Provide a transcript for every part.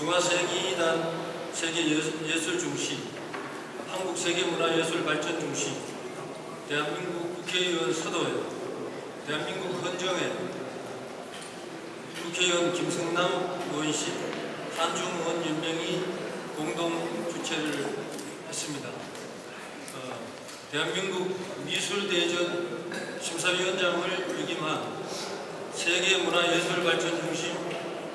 중화세계인단 세계예술 중심, 한국 세계문화예술 발전 중심, 대한민국 국회의원 서도회, 대한민국 헌정회, 국회의원 김승남 의원실, 한중의원 연명이 공동 주최를 했습니다. 어, 대한민국 미술대전 심사위원장을 역임한 세계문화예술발전중심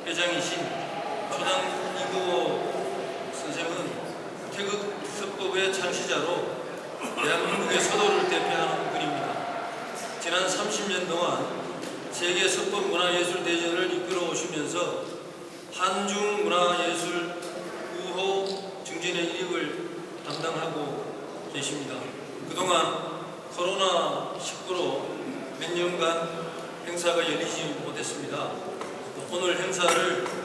회장이신 초당 이구호 선생은 태극 서법의 창시자로 대한민국의 서도를 대표하는 분입니다. 지난 30년 동안 세계 서법 문화예술 대전을 이끌어 오시면서 한중 문화예술 우호 증진의 일익을 담당하고 계십니다. 그동안 코로나19로 몇 년간 행사가 열리지 못했습니다. 오늘 행사를 그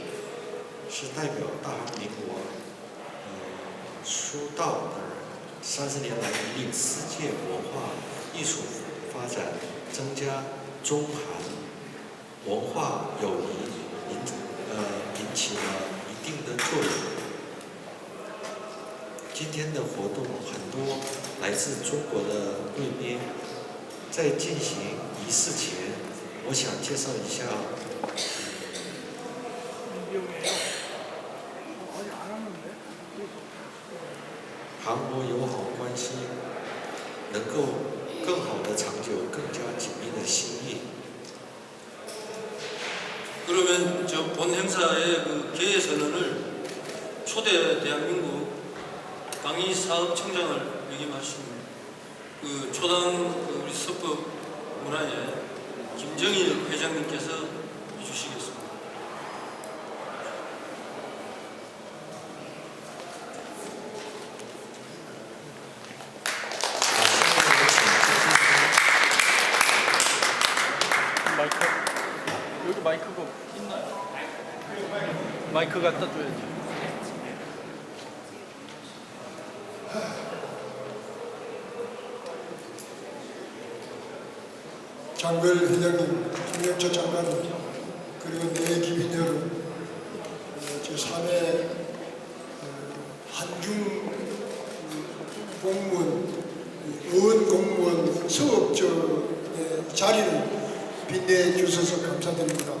是代表大韩民国呃出道的人，三十年来引领世界文化艺术发展，增加中韩文化友谊，引呃引起了一定的作用。今天的活动很多来自中国的贵宾，在进行仪式前，我想介绍一下韩国友好关系能够更好的长久、更加紧密的心意。 그러면 저 본 행사의 그 개회 선언을 초대 대한민국 강의 사업청장을 역임하신 그 초당 그 우리 서법 문화의 김정일 회장님께서 마이크가 있나요? 마이크 갖다 줘야지. 장별 회장님, 김영철 장관, 그리고 내 기빈 여러분, 어, 제3회 한중 공무원, 의원 공무원 수업저 의 자리를 빛내 주셔서 감사드립니다.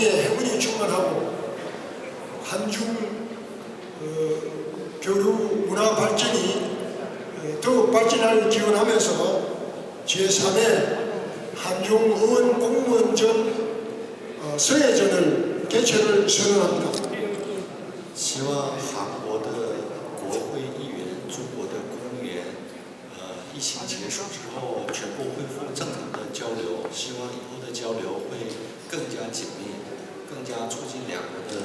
가정에 행운이 충만하고 한중 어, 교류 문화 발전이 어, 더욱 발전하는 기원하면서 제3회 한중 의원 공무원전 어, 서해전을 개최를 선언합니다. 两个字